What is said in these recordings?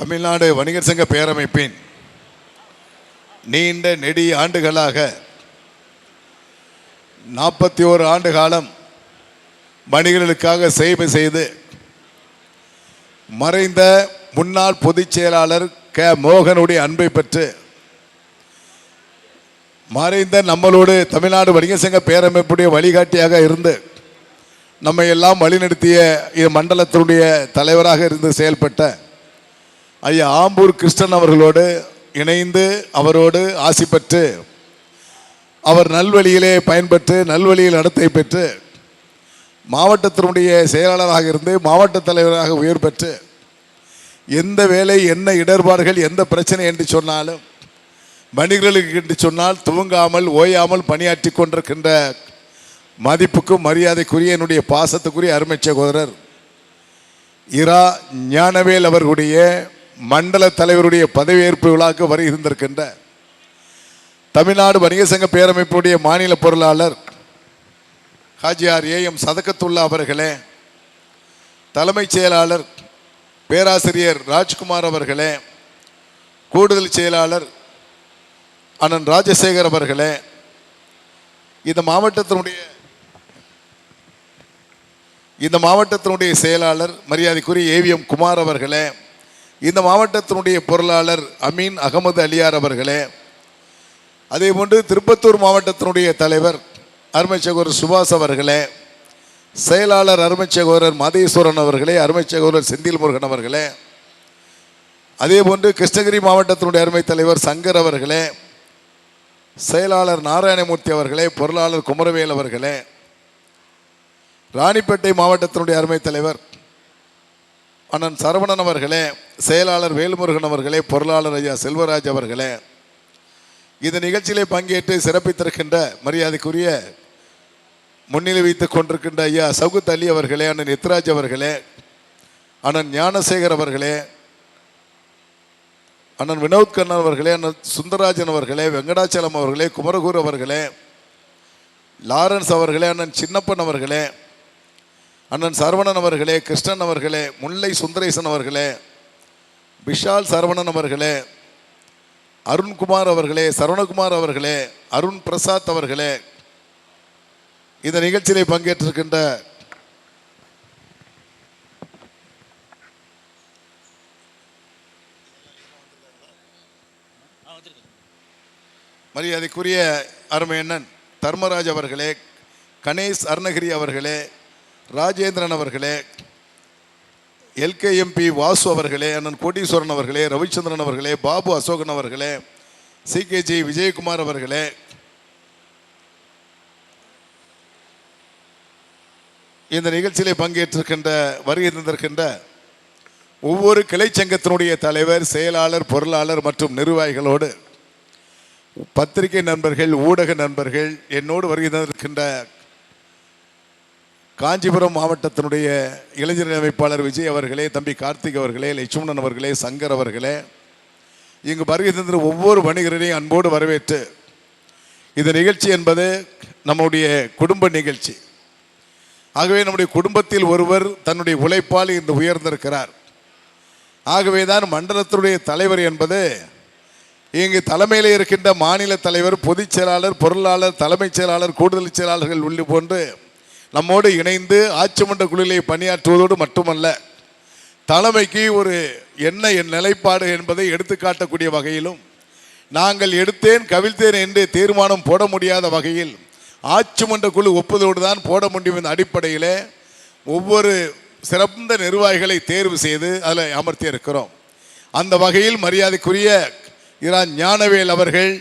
தமிழ்நாடு வணிகர் சங்க பேரமைப்பின் நீண்ட நெடிய ஆண்டுகளாக நாற்பத்தி ஓரு ஆண்டு காலம் வணிகர்களுக்காக சேவை செய்து மறைந்த முன்னாள் பொதுச் செயலாளர் க. மோகனுடைய அன்பை பெற்று மறைந்த நம்மளோடு தமிழ்நாடு வணிகர் சங்க பேரமைப்புடைய வழிகாட்டியாக இருந்து நம்மை எல்லாம் வழிநடத்திய இம்மண்டலத்தினுடைய தலைவராக இருந்து செயல்பட்ட ஐயா ஆம்பூர் கிருஷ்ணன் அவர்களோடு இணைந்து அவரோடு ஆசி பெற்று அவர் நல்வழியிலே பயன்பெற்று நல்வழியில் நடத்தை பெற்று மாவட்டத்தினுடைய செயலாளராக இருந்து மாவட்ட தலைவராக உயர் பெற்று எந்த வேலை என்ன இடர்பாடுகள் எந்த பிரச்சனை என்று சொன்னாலும் வணிகர்களுக்கு என்று சொன்னால் துவங்காமல் ஓயாமல் பணியாற்றி கொண்டிருக்கின்ற மதிப்புக்கும் மரியாதைக்குரிய என்னுடைய பாசத்துக்குரிய அருமை சகோதரர் இரா ஞானவேல் அவர்களுடைய மண்டல தலைவருடைய பதவியேற்பு விழாக்கு வரை இருந்திருக்கின்ற தமிழ்நாடு வணிக சங்க பேரமைப்புடைய மாநில பொருளாளர் ஹாஜியார் ஏ எம் சதகத்துல்லா அவர்களே தலைமைச் செயலாளர் பேராசிரியர் ராஜ்குமார் அவர்களே கூடுதல் செயலாளர் அண்ணன் ராஜசேகர் அவர்களே இந்த மாவட்டத்தினுடைய இந்த மாவட்டத்தினுடைய செயலாளர் மரியாதைக்குரிய ஏவிஎம் குமார் அவர்களே இந்த மாவட்டத்தினுடைய பொருளாளர் அமீன் அகமது அலியார் அவர்களே அதே போன்று திருப்பத்தூர் மாவட்டத்தினுடைய தலைவர் அருமை சகோதரர் சுபாஷ் அவர்களே செயலாளர் அருமை சகோதரர் மதேஸ்வரன் அவர்களே அருமை சகோதரர் செந்தில் முருகன் அவர்களே அதே போன்று கிருஷ்ணகிரி மாவட்டத்தினுடைய அருமை தலைவர் சங்கர் அவர்களே செயலாளர் நாராயணமூர்த்தி அவர்களே பொருளாளர் குமரவேல் அவர்களே ராணிப்பேட்டை மாவட்டத்தினுடைய அருமை தலைவர் அண்ணன் சரவணன் அவர்களே செயலாளர் வேல்முருகன் அவர்களே பொருளாளர் ஐயா செல்வராஜ் அவர்களே இந்த நிகழ்ச்சியிலே பங்கேற்று சிறப்பித்திருக்கின்ற மரியாதைக்குரிய முன்னிலை வைத்துக் கொண்டிருக்கின்ற ஐயா சவுகுத் அலி அவர்களே அண்ணன் எத்ராஜ் அவர்களே அண்ணன் ஞானசேகர் அவர்களே அண்ணன் வினோத் கண்ணன் அவர்களே அண்ணன் சுந்தரராஜன் அவர்களே வெங்கடாச்சலம் அவர்களே குமரகூர் அவர்களே லாரன்ஸ் அவர்களே அண்ணன் சின்னப்பன் அவர்களே அண்ணன் சரவணன் அவர்களே கிருஷ்ணன் அவர்களே முல்லை சுந்தரேசன் அவர்களே விஷால் சரவணன் அவர்களே அருண்குமார் அவர்களே சரவணகுமார் அவர்களே அருண் பிரசாத் அவர்களே இந்த நிகழ்ச்சியிலே பங்கேற்றிருக்கின்ற மரியாதைக்குரிய அருமையண்ணன் தர்மராஜ் அவர்களே கணேஷ் அருணகிரி அவர்களே ராஜேந்திரன் அவர்களே எல்கேஎம்பி வாசு அவர்களே அண்ணன் கோட்டீஸ்வரன் அவர்களே ரவிச்சந்திரன் அவர்களே பாபு அசோகன் அவர்களே சிகேஜி விஜயகுமார் அவர்களே. இந்த நிகழ்ச்சியிலே பங்கேற்றிருக்கின்ற வருகை தந்திருக்கின்ற ஒவ்வொரு கிளைச்சங்கத்தினுடைய தலைவர் செயலாளர் பொருளாளர் மற்றும் நிர்வாகிகளோடு பத்திரிகை நண்பர்கள் ஊடக நண்பர்கள் என்னோடு வருகை தந்திருக்கின்ற காஞ்சிபுரம் மாவட்டத்தினுடைய இளைஞர் அமைப்பாளர் விஜய் அவர்களே தம்பி கார்த்திக் அவர்களே லட்சுமணன் அவர்களே சங்கர் அவர்களே இங்கு வருகை தந்திர ஒவ்வொரு வணிகரையும் அன்போடு வரவேற்று இந்த நிகழ்ச்சி என்பது நம்முடைய குடும்ப நிகழ்ச்சி. ஆகவே நம்முடைய குடும்பத்தில் ஒருவர் தன்னுடைய உழைப்பால் இன்று உயர்ந்திருக்கிறார். ஆகவே தான் மண்டலத்தினுடைய தலைவர் என்பது இங்கு தலைமையில் இருக்கின்ற மாநில தலைவர் பொதுச் செயலாளர் பொருளாளர் தலைமைச் செயலாளர் கூடுதல் செயலாளர்கள் உள்ளி போன்று நம்மோடு இணைந்து ஆட்சிமன்ற குழுவிலே பணியாற்றுவதோடு மட்டுமல்ல தலைமைக்கு ஒரு என்ன என் நிலைப்பாடு என்பதை எடுத்துக்காட்டக்கூடிய வகையிலும் நாங்கள் எடுத்தேன் கவிழ்த்தேன் என்று தீர்மானம் போட முடியாத வகையில் ஆட்சிமன்ற குழு ஒப்புதலோடு தான் போட முடியும் என்ற அடிப்படையில் ஒவ்வொரு சிறந்த நிர்வாகிகளை தேர்வு செய்து அதில் அமர்த்தி இருக்கிறோம். அந்த வகையில் மரியாதைக்குரிய இரா ஞானவேல் அவர்கள்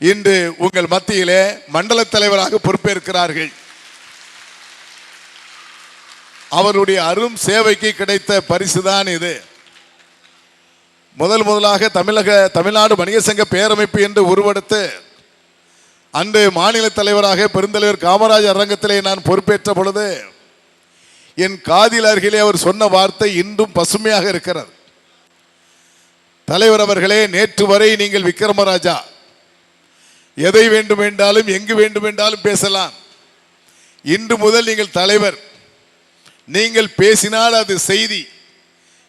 இன்று உங்கள் மத்தியிலே மண்டல தலைவராக பொறுப்பேற்கிறார்கள். அவருடைய அரும் சேவைக்கு கிடைத்த பரிசுதான் இது. முதல் முதலாக தமிழக தமிழ்நாடு வணிக சங்க பேரமைப்பு என்று உருவெடுத்து அன்று மாநில தலைவராக பெருந்தலைவர் காமராஜ் அரங்கத்திலே நான் பொறுப்பேற்ற பொழுது என் காதில் அருகிலே அவர் சொன்ன வார்த்தை இன்றும் பசுமையாக இருக்கிறது. தலைவர் அவர்களே நேற்று வரை நீங்கள் விக்ரமராஜா எதை வேண்டும் என்றாலும் எங்கு வேண்டும் என்றாலும் பேசலாம். இன்று முதல் நீங்கள் தலைவர். நீங்கள் பேசினால் அது செய்தி.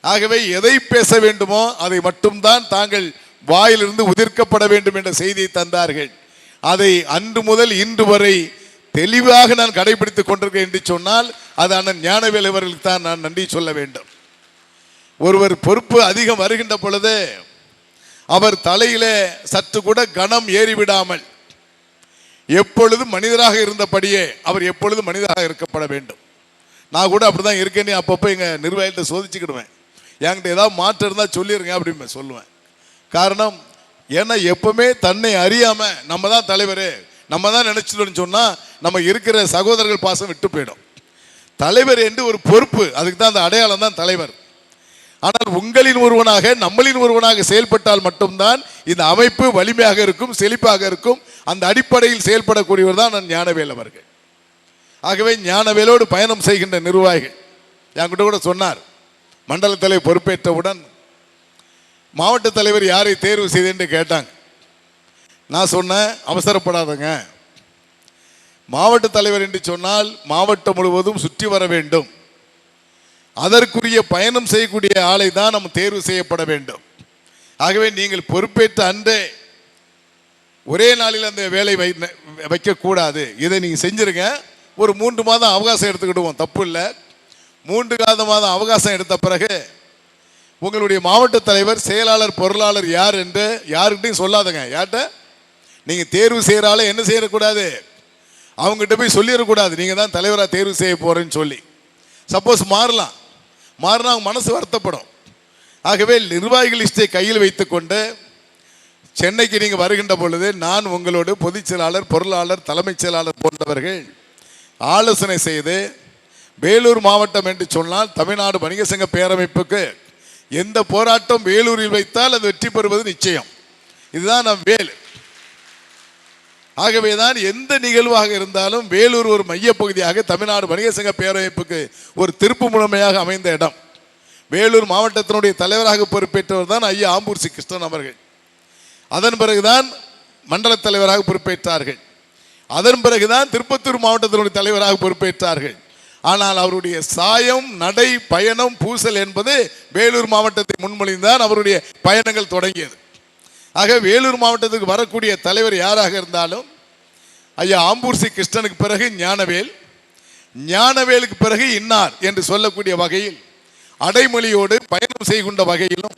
ஆகவே எதை பேச வேண்டுமோ அதை மட்டும்தான் தாங்கள் வாயிலிருந்து உதிர்க்கப்பட வேண்டும் என்ற செய்தியை தந்தார்கள். அதை அன்று முதல் இன்று வரை தெளிவாக நான் கடைபிடித்துக் கொண்டிருக்கேன் என்று சொன்னால் அது அண்ணன் ஞானவேல் அவர்களுக்கு தான் நான் நன்றி சொல்ல வேண்டும். ஒருவர் பொறுப்பு அதிகம் வருகின்ற பொழுது அவர் தலையிலே சற்று கூட கனம் ஏறிவிடாமல் எப்பொழுதும் மனிதராக இருந்தபடியே அவர் எப்பொழுதும் மனிதராக இருக்கப்பட வேண்டும். நான் கூட அப்படிதான் இருக்கேன்னு அப்பப்போ எங்க நிர்வாகிகிட்ட சோதிச்சுக்கிடுவேன். என்கிட்ட ஏதாவது மாற்றம் இருந்தால் சொல்லிடுங்க அப்படின்னு சொல்லுவேன். காரணம் ஏன்னா எப்பவுமே தன்னை அறியாம நம்ம தான் தலைவர் நம்ம தான் நினைச்சிட்டோம்னு சொன்னா நம்ம இருக்கிற சகோதரர்கள் பாசம் விட்டு போயிடும். தலைவர் என்று ஒரு பொறுப்பு அதுக்கு தான் அந்த அடையாளம் தான் தலைவர். ஆனால் உங்களின் ஒருவனாக நம்மளின் ஒருவனாக செயல்பட்டால் மட்டும்தான் இந்த அமைப்பு வலிமையாக இருக்கும் செழிப்பாக இருக்கும் அந்த அடிப்படையில் செயல்படக்கூடியவர் தான் நான் ஞானவேல் அவர்கள். ஆகவே ஞானவேலோடு பயணம் செய்கின்ற நிர்வாகிகள் என்கிட்ட கூட சொன்னார். மண்டல தலைவர் பொறுப்பேற்றவுடன் மாவட்ட தலைவர் யாரை தேர்வு செய்தேன்னு கேட்டாங்க. நான் சொன்னேன் அவசரப்படாதங்க. மாவட்ட தலைவர் என்று சொன்னால் மாவட்டம் முழுவதும் சுற்றி வர வேண்டும். அதற்குரிய பயணம் செய்யக்கூடிய ஆளை தான் நம்ம தேர்வு செய்யப்பட வேண்டும். ஆகவே நீங்கள் பொறுப்பேற்ற அன்றே ஒரே நாளில் அந்த வேலை வை வைக்கக்கூடாது. இதை நீங்கள் செஞ்சிருங்க. ஒரு மூன்று மாதம் அவகாசம் எடுத்துக்கிடுவோம். தப்பு இல்லை மூன்று காத மாதம் அவகாசம் எடுத்த பிறகு உங்களுடைய மாவட்ட தலைவர் செயலாளர் பொருளாளர் யார் என்று யாருக்கிட்டையும் சொல்லாதங்க. யார்கிட்ட? நீங்கள் தேர்வு செய்கிறால என்ன செய்யக்கூடாது அவங்ககிட்ட போய் சொல்லிடக்கூடாது நீங்கள் தான் தலைவராக தேர்வு செய்ய போகிறேன்னு சொல்லி. சப்போஸ் மாறலாம். மாறினா அவங்க மனசு வருத்தப்படும். ஆகவே நிர்வாகிகள் லிஸ்டை கையில் வைத்துக்கொண்டு சென்னைக்கு நீங்கள் வருகின்ற பொழுது நான் உங்களோடு பொதுச் செயலாளர் பொருளாளர் தலைமைச் செயலாளர் போன்றவர்கள் ஆலோசனை செய்து வேலூர் மாவட்டம் என்று சொன்னால் தமிழ்நாடு வணிக சங்க பேரமைப்புக்கு எந்த போராட்டம் வேலூரில் வைத்தால் அது வெற்றி பெறுவது நிச்சயம். இதுதான் நம் வேல். ஆகவே தான் எந்த நிகழ்வாக இருந்தாலும் வேலூர் ஒரு மையப்பகுதியாக தமிழ்நாடு வணிக சங்க பேரமைப்புக்கு ஒரு திருப்பு முழுமையாக அமைந்த இடம். வேலூர் மாவட்டத்தினுடைய தலைவராக பொறுப்பேற்றவர் தான் ஐயா ஆம்பூர் சி கிருஷ்ணன் அவர்கள். அதன் பிறகுதான் மண்டல தலைவராக பொறுப்பேற்றார்கள். அதன் பிறகுதான் திருப்பத்தூர் மாவட்டத்தினுடைய தலைவராக பொறுப்பேற்றார்கள். ஆனால் அவருடைய சாயம் நடை பயணம் பூசல் என்பது வேலூர் மாவட்டத்தை முன்மொழிந்தான் அவருடைய பயணங்கள் தொடங்கியது. ஆக வேலூர் மாவட்டத்துக்கு வரக்கூடிய தலைவர் யாராக இருந்தாலும் ஐயா ஆம்பூர் சி கிருஷ்ணனுக்கு பிறகு ஞானவேல் ஞானவேலுக்கு பிறகு இன்னார் என்று சொல்லக்கூடிய வகையில் அடைமொழியோடு பயணம் செய்கின்ற வகையிலும்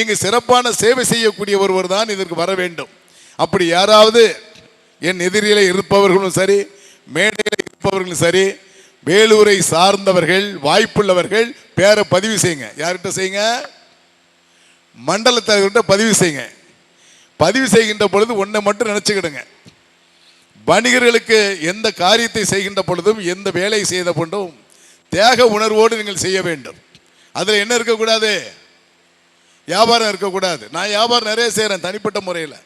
இங்கு சிறப்பான சேவை செய்யக்கூடிய ஒருவர் தான் இதற்கு வர வேண்டும். அப்படி யாராவது என் எதிரிலே இருப்பவர்களும் சரி மேடையில் இருப்பவர்களும் சரி வேலூரை சார்ந்தவர்கள் வாய்ப்புள்ளவர்கள் பேரை பதிவு செய்யுங்க. யார்கிட்ட செய்யுங்க? மண்டல தலைவர்கிட்ட பதிவு செய்யுங்க. பதிவு செய்கின்ற பொழுது ஒன்றை மட்டும் நினச்சிக்கிடுங்க. வணிகர்களுக்கு எந்த காரியத்தை செய்கின்ற பொழுதும் எந்த வேலை செய்த பொழுதும் தேக உணர்வோடு நீங்கள் செய்ய வேண்டும். அதில் என்ன இருக்கக்கூடாது? வியாபாரம் இருக்கக்கூடாது. நான் வியாபாரம் நிறைய செய்கிறேன் தனிப்பட்ட முறையில்.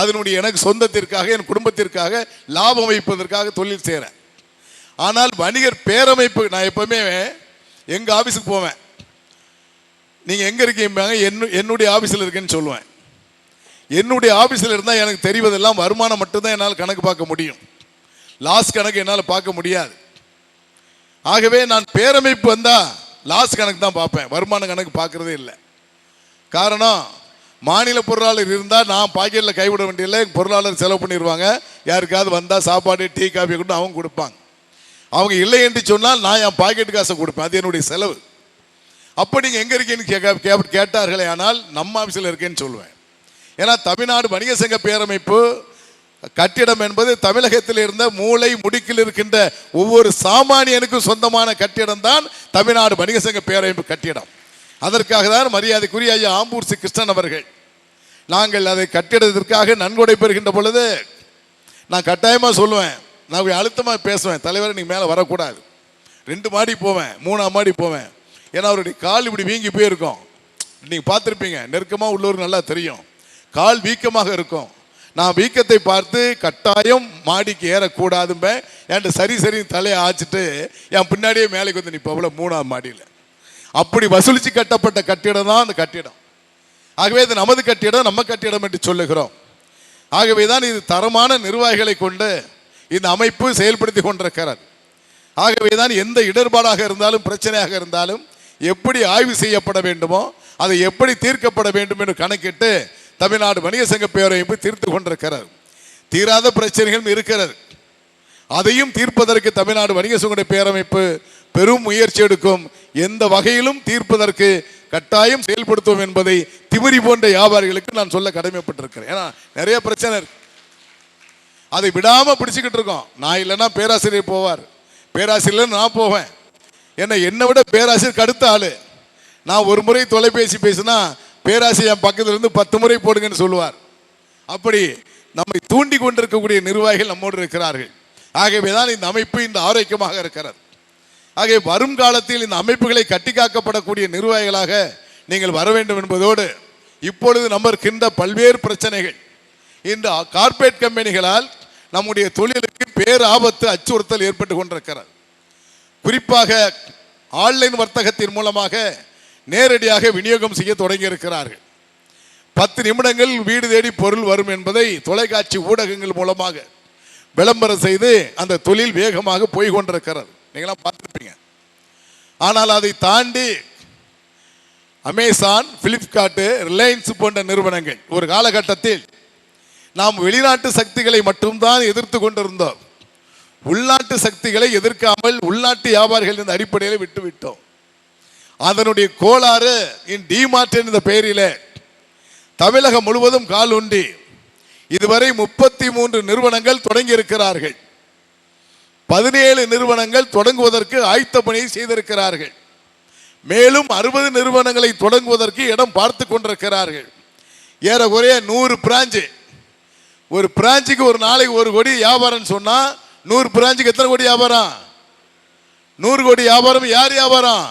அதனுடைய எனக்கு சொந்தத்திற்காக என் குடும்பத்திற்காக லாபம் வைப்பதற்காக தொழில் செய்கிறேன் ஆனால் வணிகர் பேரமைப்பு நான் எப்பவுமே எங்கள் ஆஃபீஸுக்கு போவேன். நீங்கள் எங்கே இருக்கீங்க என்ன என்னுடைய ஆஃபீஸில் இருக்கேன்னு சொல்லுவேன். என்னுடைய ஆஃபீஸில் இருந்தால் எனக்கு தெரிவதெல்லாம் வருமானம் மட்டும்தான் என்னால் கணக்கு பார்க்க முடியும். லாஸ் கணக்கு என்னால் பார்க்க முடியாது. ஆகவே நான் பேரமைப்பு வந்தால் லாஸ் கணக்கு தான் பார்ப்பேன். வருமான கணக்கு பார்க்குறதே இல்லை. காரணம் மாநில பொருளாளர் இருந்தால் நான் பாக்கெட்டில் கைவிட வேண்டியதில்லை பொருளாளர் செலவு பண்ணிடுவாங்க யாருக்காவது வந்தால் சாப்பாடு டீ காஃபி கொண்டு அவங்க கொடுப்பாங்க. அவங்க இல்லை என்று சொன்னால் நான் என் பாக்கெட் காசை கொடுப்பேன். அது என்னுடைய செலவு. அப்போ நீங்கள் எங்கே இருக்கீங்கன்னு கேட்க கேட்டார்களே ஆனால் நம்ம ஆஃபீஸில் இருக்கேன்னு சொல்லுவேன் ஏன்னா தமிழ்நாடு வணிக சங்க பேரமைப்பு கட்டிடம் என்பது தமிழகத்தில் இருந்த மூளை முடுக்கில் இருக்கின்ற ஒவ்வொரு சாமானியனுக்கும் சொந்தமான கட்டிடம் தான் தமிழ்நாடு வணிக சங்க பேரமைப்பு கட்டிடம். அதற்காக தான் மரியாதைக்குரிய ஐயா ஆம்பூர் சி. கிருஷ்ணன் அவர்கள். நாங்கள் அதை கட்டிடத்திற்காக நன்கொடை பெறுகின்ற பொழுது நான் கட்டாயமாக சொல்லுவேன் நான் அழுத்தமாக பேசுவேன் தலைவர் நீங்கள் மேலே வரக்கூடாது. ரெண்டு மாடி போவேன் மூணாம் மாடி போவேன். ஏன்னா அவருடைய கால் இப்படி வீங்கி போயிருக்கும். நீங்கள் பார்த்துருப்பீங்க நெருக்கமாக உள்ளூர் நல்லா தெரியும். கால் வீக்கமாக இருக்கும். நான் வீக்கத்தை பார்த்து கட்டாயம் மாடிக்கு ஏறக்கூடாதும்ப என்கிட்ட சரி சரி தலையை ஆச்சிட்டு என் பின்னாடியே மேலே வந்து நிற்பவள மூணாம் மாடியில். அப்படி வசூலித்து கட்டப்பட்ட கட்டிடம் தான் அந்த கட்டிடம். ஆகவே இது நமது கட்டிடம் நம்ம கட்டிடம் என்று சொல்லுகிறோம். ஆகவே தான் இது தரமான நிர்வாகிகளை கொண்டு இந்த அமைப்பு செயல்படுத்தி கொண்டிருக்கிறார் ஆகவே தான் எந்த இடர்பாடாக இருந்தாலும் பிரச்சனையாக இருந்தாலும் எப்படி ஆய்வு செய்யப்பட வேண்டுமோ அதை எப்படி தீர்க்கப்பட வேண்டும் என்று கணக்கிட்டு தமிழ்நாடு வணிக சங்க பேரமைப்பு தீர்த்து கொண்டிருக்கிறார் தீராத பிரச்சனைகளும் இருக்கிறது. அதையும் தீர்ப்பதற்கு தமிழ்நாடு வணிக சங்க பேரமைப்பு பெரும் முயற்சி எடுக்கும். எந்த வகையிலும் தீர்ப்பதற்கு கட்டாயம் செயல்படுத்துவோம் என்பதை திமிரி போன்ற வியாபாரிகளுக்கு நான் சொல்ல கடமைப்பட்டிருக்கிறேன். ஏன்னா நிறைய பிரச்சனை இருக்கு. அதை விடாம பிடிச்சுக்கிட்டு இருக்கோம். நான் இல்லைன்னா பேராசிரியர் போவார். பேராசிரியர் நான் போவேன். ஏன்னா என்னை விட பேராசிரியர் அடுத்த ஆளு. நான் ஒரு முறை தொலைபேசி பேசினா பேராசிரியர் என் பக்கத்தில் இருந்து பத்து முறை போடுங்கன்னு சொல்லுவார். அப்படி நம்மை தூண்டி கொண்டிருக்கக்கூடிய நிர்வாகிகள் நம்மோடு இருக்கிறார்கள். ஆகவேதான் இந்த அமைப்பு இந்த ஆரோக்கியமாக இருக்கிறது. ஆகவே வரும் காலத்தில் இந்த அமைப்புகளை கட்டிக்காக்கப்படக்கூடிய நிர்வாகிகளாக நீங்கள் வர வேண்டும் என்பதோடு இப்பொழுது நம்ம இருக்கின்ற பல்வேறு பிரச்சனைகள். இந்த கார்ப்பரேட் கம்பெனிகளால் நம்முடைய தொழிலுக்கு பேராபத்து அச்சுறுத்தல் ஏற்பட்டு கொண்டிருக்கிறது. குறிப்பாக ஆன்லைன் வர்த்தகத்தின் மூலமாக நேரடியாக விநியோகம் செய்ய தொடங்கி இருக்கிறார்கள் பத்து நிமிடங்கள் வீடு தேடி பொருள் வரும் என்பதை தொலைக்காட்சி ஊடகங்கள் மூலமாக விளம்பரம் செய்து அந்த தொழில் வேகமாக போய் கொண்டிருக்கிறது. நீங்களாம் பார்த்துருப்பீங்க. ஆனால் அதை தாண்டி அமேசான் பிளிப்கார்ட்டு ரிலையன்ஸ் போன்ற நிறுவனங்கள் ஒரு காலகட்டத்தில் நாம் வெளிநாட்டு சக்திகளை மட்டும்தான் எதிர்த்து கொண்டிருந்தோம். உள்நாட்டு சக்திகளை எதிர்க்காமல் உள்நாட்டு வியாபாரிகள் இந்த அடிப்படையில் விட்டுவிட்டோம். அதனுடைய கோளாறு இன் டிமார்ட் என்ற பெயரிலே தமிழகம் முழுவதும் கால் உண்டி இதுவரை முப்பத்தி மூன்று நிறுவனங்கள் தொடங்கி இருக்கிறார்கள் பதினேழு நிறுவனங்கள் தொடங்குவதற்கு ஆயத்த பணியை செய்திருக்கிறார்கள். மேலும் அறுபது நிறுவனங்களை தொடங்குவதற்கு இடம் பார்த்து கொண்டிருக்கிறார்கள். ஏறக்குறைய நூறு பிராஞ்சு. ஒரு பிராஞ்சுக்கு ஒரு நாளைக்கு ஒரு கோடி வியாபாரம் சொன்னா நூறு பிராஞ்சுக்கு எத்தனை கோடி வியாபாரம்? நூறு கோடி வியாபாரம் யார் வியாபாரம்?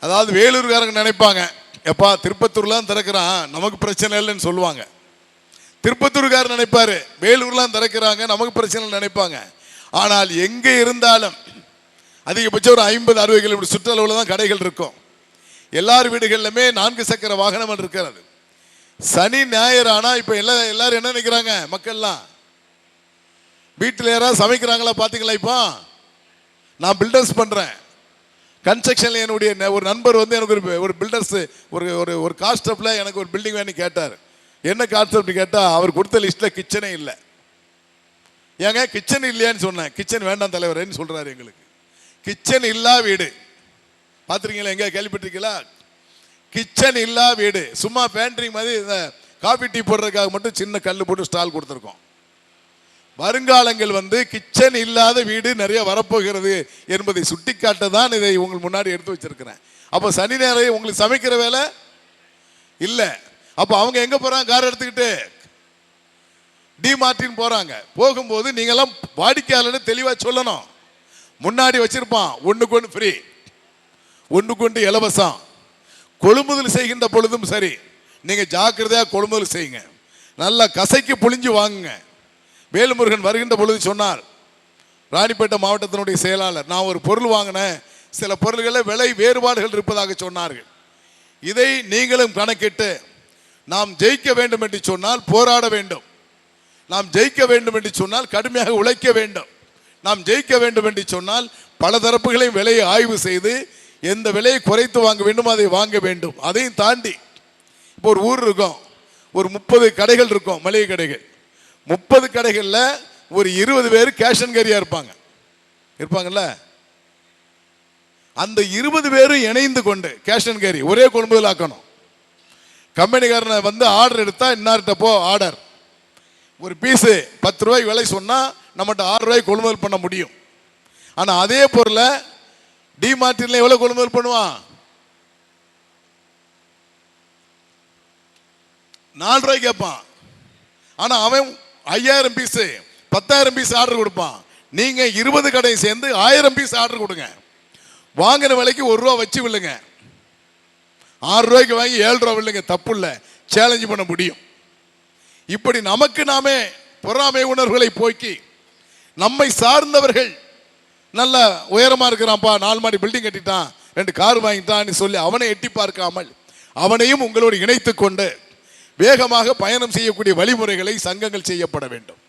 அதாவது வேலூர்காரங்க நினைப்பாங்க. எப்பா திருப்பத்தூர்லாம் திறக்கிறான் நமக்கு பிரச்சனை இல்லைன்னு சொல்லுவாங்க. திருப்பத்தூர்காரர் நினைப்பாரு வேலூர்லாம் திறக்கிறாங்க நமக்கு பிரச்சனை நினைப்பாங்க. ஆனால் எங்கே இருந்தாலும் அதிகபட்சம் ஒரு ஐம்பது அறுபது கிலோமீட்டர் சுற்றளவில் தான் கடைகள் இருக்கும். எல்லார் வீடுகளிலுமே நான்கு சக்கர வாகனம் இருக்கிறது. சனி ஞாயிறு ஆனால் இப்போ எல்லாம் எல்லாரும் என்ன நினைக்கிறாங்க மக்கள்லாம்? வீட்டில் யாராவது சமைக்கிறாங்களா பார்த்தீங்களா இப்போ? நான் பில்டர்ஸ் பண்ணுறேன் கன்ஸ்ட்ரக்ஷனில் என்னுடைய ஒரு நண்பர் வந்து எனக்கு ஒரு ஒரு பில்டர்ஸ் ஒரு ஒரு ஒரு காஸ்டப்பில் எனக்கு ஒரு பில்டிங் வேணும் கேட்டார். என்ன கான்செப்ட் கேட்டால் அவர் கொடுத்த லிஸ்ட்டில் கிச்சனே இல்லை. ஏங்க கிச்சன் இல்லையான்னு சொன்னேன். கிச்சன் வேண்டாம் தலைவரேன்னு சொல்கிறாரு எங்களுக்கு. கிச்சன் இல்லா வீடு. பார்த்துருக்கீங்களா எங்கே கேள்விப்பட்டிருக்கீங்களா? கிச்சன் இல்லா வீடு. சும்மா பேண்ட்ரி மாதிரி இந்த காஃபி டீ போடுறதுக்காக மட்டும் சின்ன கல் போட்டு ஸ்டால் கொடுத்துருக்கோம். வருங்காலங்கள் வந்து கிச்சன் இல்லாத வீடு நிறைய வரப்போகிறது என்பதை சுட்டிக்காட்ட தான் இதை உங்கள் முன்னாடி எடுத்து வச்சிருக்கிறேன். அப்போ சனி நேரம் உங்களுக்கு சமைக்கிற வேலை? இல்லை. அப்போ அவங்க எங்க போறாங்க? கார் எடுத்துக்கிட்டு. டிமார்ட்டின் போறாங்க. போகும்போது நீங்கெல்லாம் வாடிக்கையாளர்னு தெளிவாக சொல்லணும். முன்னாடி வச்சிருப்பான். ஒன்று ஒன்று ஃப்ரீ ஒன்று ஒன்று இலவசம். கொள்முதல் செய்கின்ற பொழுதும் சரி. நீங்கள் ஜாக்கிரதையாக கொள்முதல் செய்யுங்க. நல்லா கசைக்கு புளிஞ்சு வாங்குங்க. வேலுமுருகன் வருகின்ற பொழுது சொன்னார் ராணிப்பேட்டை மாவட்டத்தினுடைய செயலாளர் நான் ஒரு பொருள் வாங்கினேன். சில பொருள்களில் விலை வேறுபாடுகள் இருப்பதாக சொன்னார்கள். இதை நீங்களும் கணக்கிட்டு நாம் ஜெயிக்க வேண்டும் என்று சொன்னால் போராட வேண்டும். நாம் ஜெயிக்க வேண்டும் என்று சொன்னால் கடுமையாக உழைக்க வேண்டும். நாம் ஜெயிக்க வேண்டும் என்று சொன்னால் பல தரப்புகளையும் விலையை ஆய்வு செய்து எந்த விலையை குறைத்து வாங்க வேண்டும் அதை வாங்க வேண்டும். அதையும் தாண்டி இப்போ ஒரு ஊர் இருக்கும் ஒரு முப்பது கடைகள் இருக்கும் மளிகை கடைகள். முப்பது கடைகளில் ஒரு இருபது பேர் கேஷ் அண்ட் கேரியா இருப்பாங்க. இருப்பாங்கல்ல? அந்த இருபது பேரும் இணைந்து கொண்டு கேஷ் அண்ட் கேரி ஒரே கொள்முதல் ஆக்கணும் கம்பெனிக்காரனை வந்து ஆர்டர் எடுத்தா இன்னார்கிட்ட போ ஆர்டர் ஒரு பீஸு பத்து ரூபாய் விலை சொன்னால் நம்மகிட்ட ஆறு ரூபாய் கொள்முதல் பண்ண முடியும். ஆனால் அதே பொருளை டி டிமார்ட்டில் எவ்வளோ கொள்முதல் பண்ணுவான்? நாலு ரூபாய் கேட்பான். ஆனால் அவன் ஐயாயிரம் பீஸு பத்தாயிரம் பீஸ் ஆர்டர் கொடுப்பான். நீங்கள் இருபது கடை சேர்ந்து ஆயிரம் பீஸ் ஆர்டர் கொடுங்க. வாங்கின விலைக்கு ஒரு ரூபா வச்சு வில்லுங்க. ஆறு ரூபாய்க்கு வாங்கி ஏழு ரூபா வில்லுங்க. தப்பு இல்லை. சேலஞ்சு பண்ண முடியும். இப்படி நமக்கு நாமே பொறாமை உணர்வுகளை போக்கி நம்மை சார்ந்தவர்கள் நல்ல உயரமாக இருக்கிறான்ப்பா நாலு மாடி பில்டிங் கட்டிட்டான் ரெண்டு கார் வாங்கிட்டான்னு சொல்லி அவனை எட்டி பார்க்காமல் அவனையும் உங்களோடு இணைத்து கொண்டு வேகமாக பயணம் செய்யக்கூடிய வழிமுறைகளை சங்கங்கள் செய்யப்பட வேண்டும்.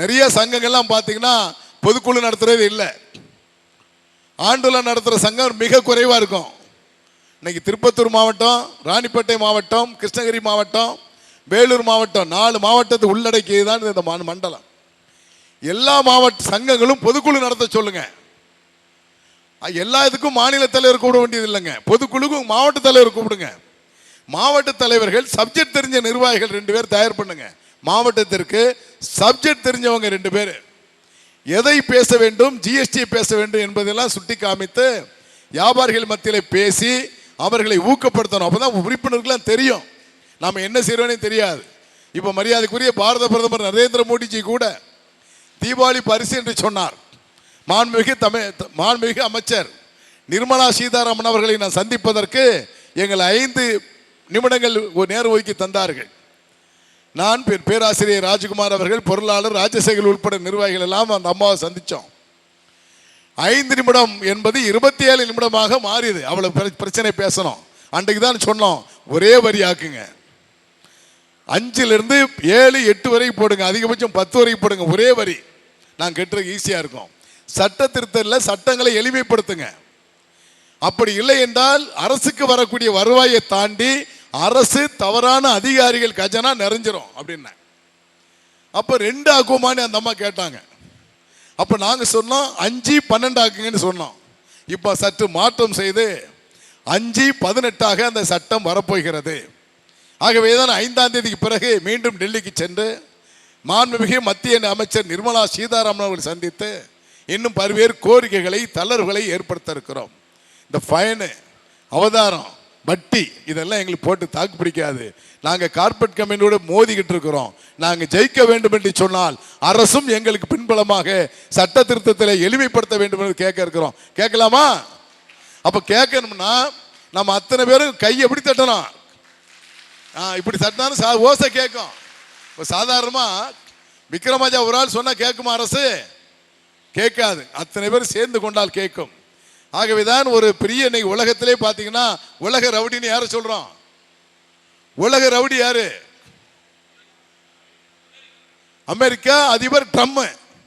நிறைய சங்கங்கள்லாம் பார்த்தீங்கன்னா பொதுக்குழு நடத்துறது இல்லை. ஆண்டுல நடத்துகிற சங்கம் மிக குறைவாக இருக்கும். இன்னைக்கு திருப்பத்தூர் மாவட்டம் ராணிப்பேட்டை மாவட்டம் கிருஷ்ணகிரி மாவட்டம் வேலூர் மாவட்டம் நாலு மாவட்டத்தை உள்ளடக்கியது தான் இந்த மண்டலம். எல்லா மாவட்ட சங்கங்களும் பொதுக்குழு நடத்த சொல்லுங்க. எல்லா இதுக்கும் மாநில தலைவர் கூப்பிட வேண்டியது இல்லைங்க. பொதுக்குழுக்கும் மாவட்ட தலைவர் கூப்பிடுங்க. மாவட்ட தலைவர்கள் சப்ஜெக்ட் தெரிஞ்ச நிர்வாகிகள் ரெண்டு பேர் தயார் பண்ணுங்க. மாவட்டத்திற்கு சப்ஜெக்ட் தெரிஞ்சவங்க ரெண்டு பேர். எதை பேச வேண்டும் ஜிஎஸ்டி பேச வேண்டும் என்பதெல்லாம் சுட்டி காமித்து வியாபாரிகள் மத்தியில் பேசி அவர்களை ஊக்கப்படுத்தணும். அப்போ தான் உறுப்பினர்கள்லாம் தெரியும். நாம் என்ன செய்யறோனே தெரியாது. இப்போ மரியாதைக்குரிய பாரத பிரதமர் நரேந்திர மோடிஜி கூட தீபாவளி பரிசு என்று சொன்னார். மாண்புமிகு தமிழ் மாண்புமிகு அமைச்சர் நிர்மலா சீதாராமன் அவர்களை நான் சந்திப்பதற்கு எங்கள் ஐந்து நிமிடங்கள் நேரம் ஒதுக்கி தந்தார்கள். நான் பேராசிரியர் ராஜ்குமார் அவர்கள் பொருளாளர் ராஜசேகர் உட்பட நிர்வாகிகள் எல்லாம் அந்த அம்மாவை சந்தித்தோம் ஐந்து நிமிடம் என்பது இருபத்தி ஏழு நிமிடமாக மாறியது. அவ்வளவு பிர- பிரச்சனை பேசணும். அன்றைக்கு தான் சொன்னோம் ஒரே வரி ஆக்குங்க. அஞ்சிலிருந்து ஏழு எட்டு வரை போடுங்க. அதிகபட்சம் பத்து வரைக்கும் போடுங்க. ஒரே வரி. நான் கெட்டுறதுக்கு ஈஸியாக இருக்கும். சட்ட திருத்தலில் சட்டங்களை எளிமைப்படுத்துங்க. அப்படி இல்லை என்றால் அரசுக்கு வரக்கூடிய வருவாயை தாண்டி அரசு தவறான அதிகாரிகள் கஜனா நிறைஞ்சிரும் அப்படின்னா. அப்ப ரெண்டு ஆக்குமான்னு அந்த அம்மா கேட்டாங்க. அப்ப நாங்க சொன்னோம் அஞ்சு பன்னெண்டு ஆக்குங்கன்னு சொன்னோம். இப்ப சற்று மாற்றம் செய்து அஞ்சு பதினெட்டாக அந்த சட்டம் வரப்போகிறது. ஆகவே தான் ஐந்தாம் தேதிக்கு பிறகு மீண்டும் டெல்லிக்கு சென்று மாண்புமிகு மத்திய அமைச்சர் நிர்மலா சீதாராமன் அவர்கள் சந்தித்து இன்னும் பல்வேறு கோரிக்கைகளை தளர்வுகளை ஏற்படுத்த இருக்கிறோம். இந்த ஃபைனு அவதாரம் வட்டி இதெல்லாம் எங்களுக்கு போட்டு தாக்கு பிடிக்காது. நாங்கள் கார்பரேட் கம்பெனியோட மோதிக்கிட்டு இருக்கிறோம். நாங்கள் ஜெயிக்க வேண்டும் என்று சொன்னால் அரசும் எங்களுக்கு பின்பலமாக சட்ட திருத்தத்தில் எளிமைப்படுத்த வேண்டும் என்று கேட்க இருக்கிறோம். கேட்கலாமா? அப்போ கேட்கணும்னா நம்ம அத்தனை பேரும் கை எப்படி தட்டணும். ஆ இப்படி தட்டினாலும் சா ஓசை கேட்கும். இப்போ சாதாரணமாக விக்ரமாஜா ஒரு ஆள் சொன்னால் கேட்குமா அரசு? கேட்காது. அத்தனை பேர் சேர்ந்து கொண்டால் கேட்கும். ஆகவேதான் ஒரு பெரிய இன்னைக்கு உலகத்திலே பார்த்தீங்கன்னா உலக ரவுடின்னு யாரை சொல்றோம்? உலக ரவுடி யாரு? அமெரிக்கா அதிபர் ட்ரம்ப்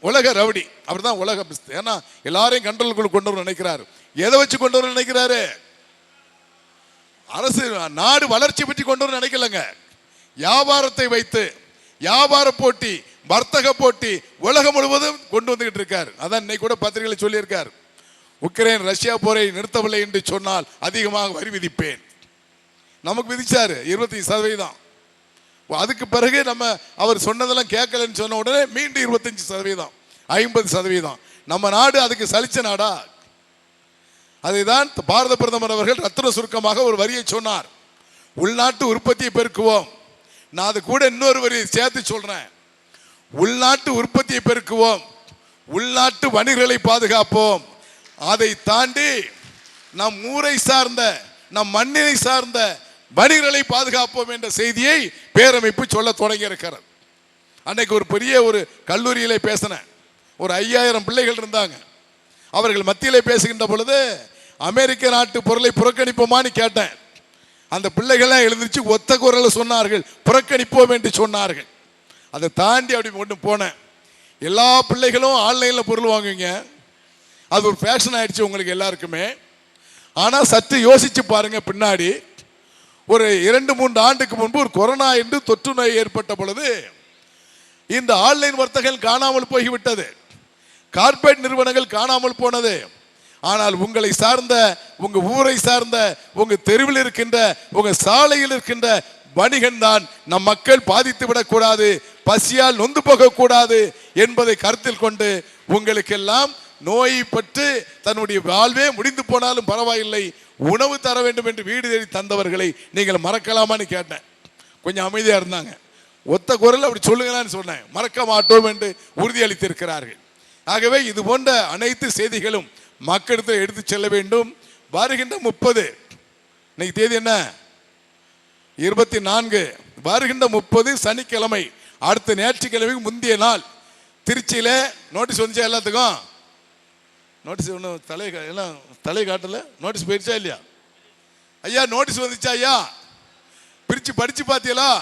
உலக ரவுடி. அவர் தான் உலக பிஸ்து ஏன்னா எல்லாரையும் கண்ட்ரோலுக்குள் கொண்டு வரும் நினைக்கிறாரு. எதை வச்சு கொண்டு வரும் நினைக்கிறாரு? அரசு நாடு வளர்ச்சி பற்றி கொண்டு வரும் நினைக்கலங்க. வியாபாரத்தை வைத்து வியாபார போட்டி வர்த்தக போட்டி உலகம் முழுவதும் கொண்டு வந்துகிட்டு இருக்கார். அதான் இன்னைக்கு கூட பத்திரிகையில் சொல்லியிருக்கார். உக்ரைன் ரஷ்யா போரை நிறுத்தவில்லை என்று சொன்னால் அதிகமாக வரி விதிப்பேன். நமக்கு விதிச்சாரு இருபத்தி சதவீதம். அதுக்கு பிறகு நம்ம அவர் சொன்னதெல்லாம் கேட்கலன்னு சொன்ன உடனே மீண்டும் இருபத்தஞ்சு சதவீதம் ஐம்பது சதவீதம். நம்ம நாடு அதுக்கு சலிச்ச நாடா? அதைதான் பாரத பிரதமர் அவர்கள் ரத்தின சுருக்கமாக ஒரு வரியை சொன்னார். உள்நாட்டு உற்பத்தியை பெருக்குவோம். நான் அது கூட இன்னொரு வரியை சேர்த்து சொல்றேன். உள்நாட்டு உற்பத்தியை பெருக்குவோம். உள்நாட்டு வணிகர்களை பாதுகாப்போம். அதை தாண்டி நம் ஊரை சார்ந்த நம் மண்ணினை சார்ந்த வணிகர்களை பாதுகாப்போம் என்ற செய்தியை பேரமைப்பு சொல்ல தொடங்கி இருக்கிறது அன்னைக்கு ஒரு பெரிய ஒரு கல்லூரியிலே பேசினேன். ஒரு ஐயாயிரம் பிள்ளைகள் இருந்தாங்க. அவர்கள் மத்தியிலே பேசுகின்ற பொழுது அமெரிக்க நாட்டு பொருளை புறக்கணிப்போமான்னு கேட்டேன். அந்த பிள்ளைகள்லாம் எழுந்திருச்சு ஒத்த குரல்ல சொன்னார்கள் புறக்கணிப்போம் என்று சொன்னார்கள். அதை தாண்டி அப்படி கொண்டு போனேன். எல்லா பிள்ளைகளும் ஆன்லைனில் பொருள் வாங்குவீங்க. அது ஒரு ஃபேஷன் ஆயிடுச்சு உங்களுக்கு எல்லாருக்குமே. ஆனால் சற்று யோசிச்சு பாருங்க பின்னாடி. ஒரு இரண்டு மூன்று ஆண்டுக்கு முன்பு ஒரு கொரோனா என்று தொற்று நோய் ஏற்பட்ட பொழுது இந்த ஆன்லைன் வர்த்தகம் காணாமல் போய்விட்டது. கார்பரேட் நிறுவனங்கள் காணாமல் போனது. ஆனால் உங்களை சார்ந்த உங்க ஊரை சார்ந்த உங்க தெருவில் இருக்கின்ற உங்க சாலையில் இருக்கின்ற வணிகன் தான் நம் மக்கள் பாதித்து விடக்கூடாது பசியால் நொந்து போகக்கூடாது என்பதை கருத்தில் கொண்டு உங்களுக்கெல்லாம் நோய்பட்டு தன்னுடைய வாழ்வே முடிந்து போனாலும் பரவாயில்லை. உணவு தர வேண்டும் என்று வீடு தேடி தந்தவர்களை நீங்கள் மறக்கலாமான்னு கேட்டேன். கொஞ்சம் அமைதியாக இருந்தாங்க. ஒத்த குரல் அப்படி சொல்லுங்களான்னு சொன்னேன். மறக்க மாட்டோம் என்று உறுதியளித்திருக்கிறார்கள். ஆகவே இது போன்ற அனைத்து செய்திகளும் மக்களிடத்தில் எடுத்து செல்ல வேண்டும். வருகின்ற முப்பது. இன்னைக்கு தேதி என்ன? இருபத்தி நான்கு வருகின்ற முப்பது சனிக்கிழமை. அடுத்த ஞாயிற்றுக்கிழமைக்கு முந்தைய நாள். திருச்சியில் நோட்டீஸ் வந்துச்சா எல்லாத்துக்கும்? நோட்டீஸ் ஒன்றும் தலை கா- எல்லாம் தலை காட்டலை. நோட்டீஸ் போயிடுச்சா இல்லையா? ஐயா நோட்டீஸ் வந்துச்சா ஐயா? பிரித்து படித்து பார்த்தீங்களா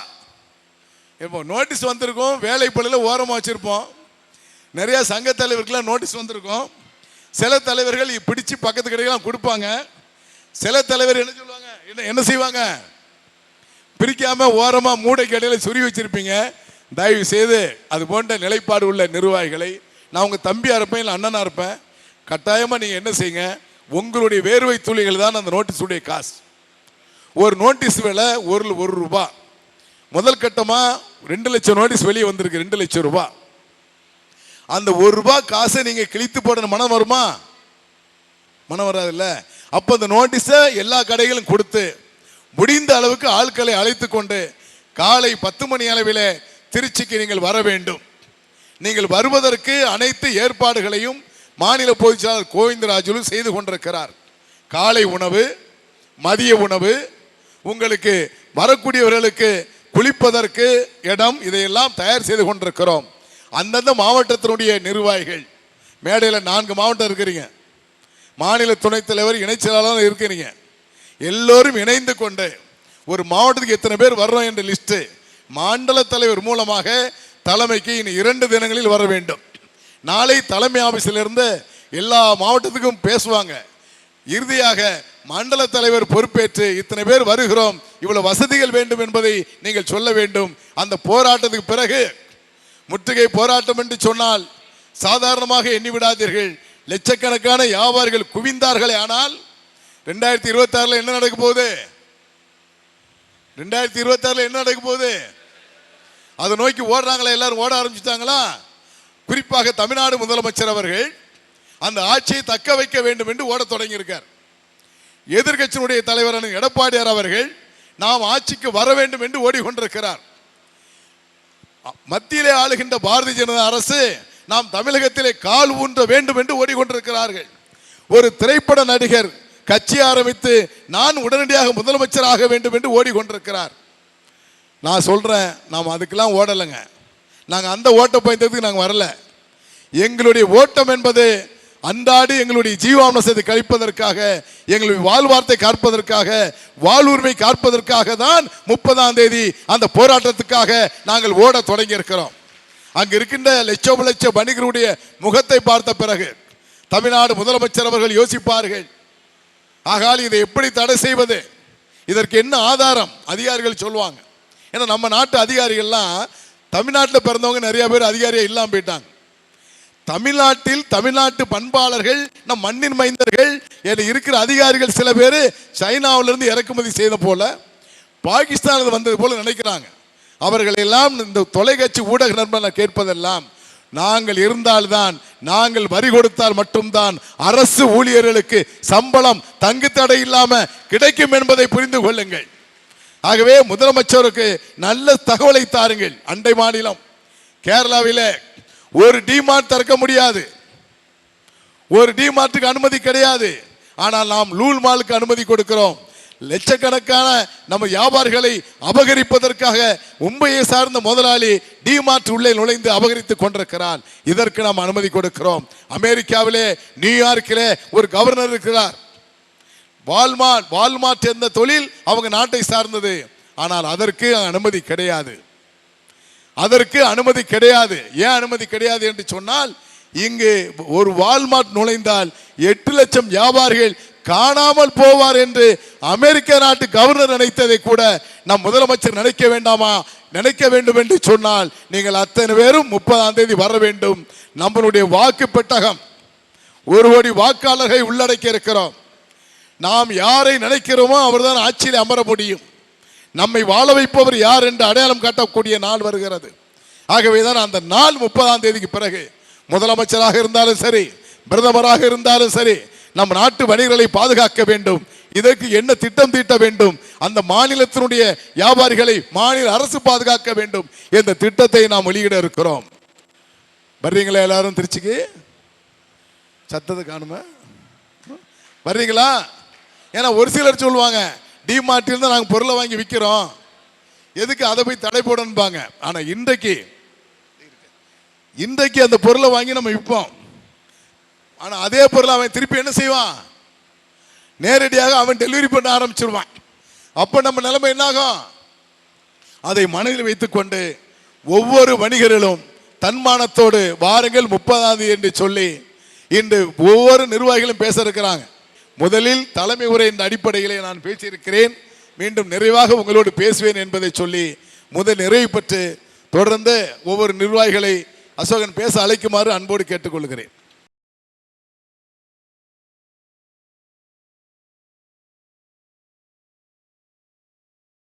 இப்போ நோட்டீஸ் வந்திருக்கும். வேலை பள்ளியில் ஓரமாக வச்சுருப்போம். நிறையா சங்க தலைவருக்கெல்லாம் நோட்டீஸ் வந்திருக்கும். சில தலைவர்கள் பிடிச்சு பக்கத்து கடையெல்லாம் கொடுப்பாங்க. சில தலைவர் என்ன சொல்லுவாங்க? என்ன என்ன செய்வாங்க? பிரிக்காம ஓரமாக மூடை கடையில் சுரி வச்சிருப்பீங்க. தயவு செய்து அது போன்ற நிலைப்பாடு உள்ள நிர்வாகிகளை நான் உங்கள் தம்பியாக இருப்பேன் இல்லை அண்ணனாக இருப்பேன். கட்டாயமா நீங்க என்ன செய்யுங்க? உங்களுடைய வேர்வை துளிகள் தான் அந்த நோட்டீஸுடைய காசு. ஒரு நோட்டீஸ் விலை ஒரு ஒரு ரூபா. முதல் கட்டமா ரெண்டு லட்சம் நோட்டீஸ் வெளியே வந்திருக்கு ரெண்டு லட்சம் ரூபாய் அந்த ஒரு ரூபாய் காசை நீங்க கிழித்து போடணும். மனம் வருமா? மனம் வராதுல்ல. அப்போ அந்த நோட்டீஸை எல்லா கடைகளும் கொடுத்து முடிந்த அளவுக்கு ஆட்களை அழைத்து கொண்டு காலை பத்து மணி அளவில் திருச்சிக்கு நீங்கள் வர வேண்டும். நீங்கள் வருவதற்கு அனைத்து ஏற்பாடுகளையும் மாநில பொதுச்செயலாளர் கோவிந்தராஜுலு செய்து கொண்டிருக்கிறார். காலை உணவு மதிய உணவு உங்களுக்கு வரக்கூடியவர்களுக்கு குளிப்பதற்கு இடம் இதையெல்லாம் தயார் செய்து கொண்டிருக்கிறோம். அந்தந்த மாவட்டத்தினுடைய நிர்வாகிகள் மேடையில் நான்கு மாவட்டம் இருக்கிறீங்க. மாநில துணைத் தலைவர் இணைச் செயலாளர் இருக்கிறீங்க. எல்லோரும் இணைந்து கொண்டு ஒரு மாவட்டத்துக்கு எத்தனை பேர் வர்றோம் என்ற லிஸ்ட்டு மாண்டல தலைவர் மூலமாக தலைமைக்கு இனி இரண்டு தினங்களில் வர வேண்டும். நாளை தலைமை ஆபீஸிலிருந்து எல்லா மாவட்டத்துக்கும் பேசுவாங்க. இறுதியாக மண்டல தலைவர் பொறுப்பேற்று இத்தனை பேர் வருகிறோம். இவ்வளவு வசதிகள் வேண்டும் என்பதை நீங்கள் சொல்ல வேண்டும். அந்த போராட்டத்துக்கு பிறகு முற்றுகை போராட்டம் என்று சொன்னால் சாதாரணமாக எண்ணி விடாதீர்கள். லட்சக்கணக்கான வியாபாரிகள் குவிந்தார்களே ஆனால் ரெண்டாயிரத்தி இருபத்தி ஆறுல என்ன நடக்க போகுது? ரெண்டாயிரத்தி இருபத்தி ஆறுல என்ன நடக்க போகுது? அதை நோக்கி ஓடுறாங்களா? எல்லாரும் ஓட ஆரம்பிச்சிட்டாங்களா? குறிப்பாக தமிழ்நாடு முதலமைச்சர் அவர்கள் அந்த ஆட்சியை தக்க வைக்க வேண்டும் என்று ஓடத் தொடங்கியிருக்கார். எதிர்க்கட்சியினுடைய தலைவரான எடப்பாடியார் அவர்கள் நாம் ஆட்சிக்கு வர வேண்டும் என்று ஓடிக்கொண்டிருக்கிறார். மத்தியிலே ஆளுகின்ற பாரதிய ஜனதா அரசு நாம் தமிழகத்திலே கால் ஊன்ற வேண்டும் என்று ஓடிக்கொண்டிருக்கிறார்கள். ஒரு திரைப்பட நடிகர் கட்சி ஆரம்பித்து நான் உடனடியாக முதலமைச்சராக வேண்டும் என்று ஓடிக்கொண்டிருக்கிறார். நான் சொல்றேன் நாம் அதுக்கெல்லாம் ஓடலைங்க. நாங்கள் அந்த ஓட்ட பயந்ததுக்கு நாங்கள் வரல. எங்களுடைய ஓட்டம் என்பது அன்றாடி எங்களுடைய ஜீவாம்சத்தை கழிப்பதற்காக எங்களுடைய வாழ்வார்த்தை காப்பதற்காக வாழ்வுரிமை காப்பதற்காக தான் முப்பதாம் தேதி அந்த போராட்டத்துக்காக நாங்கள் ஓட தொடங்கி இருக்கிறோம். அங்க இருக்கின்ற லட்சோப லட்ச வணிகருடைய முகத்தை பார்த்த பிறகு தமிழ்நாடு முதலமைச்சர் அவர்கள் யோசிப்பார்கள் ஆகால் இதை எப்படி தடை செய்வது? இதற்கு என்ன ஆதாரம்? அதிகாரிகள் சொல்லுவாங்க. ஏன்னா நம்ம நாட்டு அதிகாரிகள்லாம் தமிழ்நாட்டில் பிறந்தவங்க நிறைய பேர் அதிகாரியாக இல்லாமல் போயிட்டாங்க. தமிழ்நாட்டில் தமிழ்நாட்டு பண்பாளர்கள் நம் மண்ணின் மைந்தர்கள் என இருக்கிற அதிகாரிகள் சில பேர் சைனாவிலிருந்து இறக்குமதி செய்த போல பாகிஸ்தானில் வந்தது போல நினைக்கிறாங்க. அவர்களெல்லாம் இந்த தொலைக்காட்சி ஊடக நண்பர்கள் கேட்பதெல்லாம் நாங்கள் இருந்தால்தான் நாங்கள் வரி கொடுத்தால் மட்டும்தான் அரசு ஊழியர்களுக்கு சம்பளம் தங்கு தடை இல்லாமல் கிடைக்கும் என்பதை புரிந்து கொள்ளுங்கள். ஆகவே முதலமைச்சருக்கு நல்ல தகவலை தாருங்கள் அண்டை மாநிலம். கேரளாவிலே ஒரு டிமார்ட் திறக்க முடியாது. ஒரு டிமார்ட்டுக்கு அனுமதி கிடையாது. ஆனால் நாம் லூல் மாலுக்கு அனுமதி கொடுக்கிறோம். லட்சக்கணக்கான நம்ம வியாபாரிகளை அபகரிப்பதற்காக மும்பையை சார்ந்த முதலாளி டிமார்ட் உள்ளே நுழைந்து அபகரித்துக் கொண்டிருக்கிறார் இதற்கு நாம் அனுமதி கொடுக்கிறோம். அமெரிக்காவிலே நியூயார்க்கிலே ஒரு கவர்னர் இருக்கிறார். வால்மார்ட் வால்மார்ட் என்ற தொழில் அவங்க நாட்டை சார்ந்தது. ஆனால் அதற்கு அனுமதி கிடையாது. அதற்கு அனுமதி கிடையாது. ஏன் அனுமதி கிடையாது என்று சொன்னால் இங்கு ஒரு வால்மார்ட் நுழைந்தால் எட்டு லட்சம் வியாபாரிகள் காணாமல் போவார் என்று அமெரிக்க நாட்டு கவர்னர் நினைத்ததை கூட நம் முதலமைச்சர் நினைக்க வேண்டாமா? நினைக்க வேண்டும் என்று சொன்னால் நீங்கள் அத்தனை பேரும் முப்பதாம் தேதி வர வேண்டும். நம்மளுடைய வாக்கு பெட்டகம் ஒரு கோடி வாக்காளர்களை உள்ளடக்கி இருக்கிறோம் நாம் யாரை நினைக்கிறோமோ அவர்தான் ஆட்சியில் அமர முடியும். நம்மை வாழ வைப்பவர் யார் என்று அடையாளம் காட்டக்கூடிய நாள் வருகிறது. ஆகவேதான் அந்த நாள் முப்பதாம் தேதிக்கு பிறகு முதலமைச்சராக இருந்தாலும் சரி பிரதமராக இருந்தாலும் சரி நம் நாட்டு வணிகர்களை பாதுகாக்க வேண்டும். இதற்கு என்ன திட்டம் தீட்ட வேண்டும்? அந்த மாநிலத்தினுடைய வியாபாரிகளை மாநில அரசு பாதுகாக்க வேண்டும் என்ற திட்டத்தை நாம் வெளியிட இருக்கிறோம். வர்றீங்களா எல்லாரும் திருச்சிக்கு? சத்தத்தை காணுமா? வர்றீங்களா? ஏன்னா ஒரு சிலர் சொல்லுவாங்க டிமார்ட்டில் தான் நாங்கள் பொருளை வாங்கி விற்கிறோம் எதுக்கு அதை போய் தடை போடணும்பாங்க. ஆனால் இன்றைக்கு இன்றைக்கு அந்த பொருளை வாங்கி நம்ம விற்போம் ஆனால் அதே பொருளை அவன் திருப்பி என்ன செய்வான்? நேரடியாக அவன் டெலிவரி பண்ண ஆரம்பிச்சிருவான். அப்போ நம்ம நிலைமை என்னாகும்? அதை மனதில் வைத்துக்கொண்டு ஒவ்வொரு வணிகர்களும் தன்மானத்தோடு வாருங்கள் முப்பதாம் தேதி என்று சொல்லி இன்று ஒவ்வொரு நிர்வாகிகளும் பேச இருக்கிறாங்க. முதலில் தலைமை உரை இந்த அடிப்படையிலே நான் பேசியிருக்கிறேன். மீண்டும் நிறைவாக உங்களோடு பேசுவேன் என்பதை சொல்லி முதல் நிறைவு பெற்று தொடர்ந்து ஒவ்வொரு நிர்வாகிகளை அசோகன் பேச அழைக்குமாறு அன்போடு கேட்டுக்கொள்கிறேன்.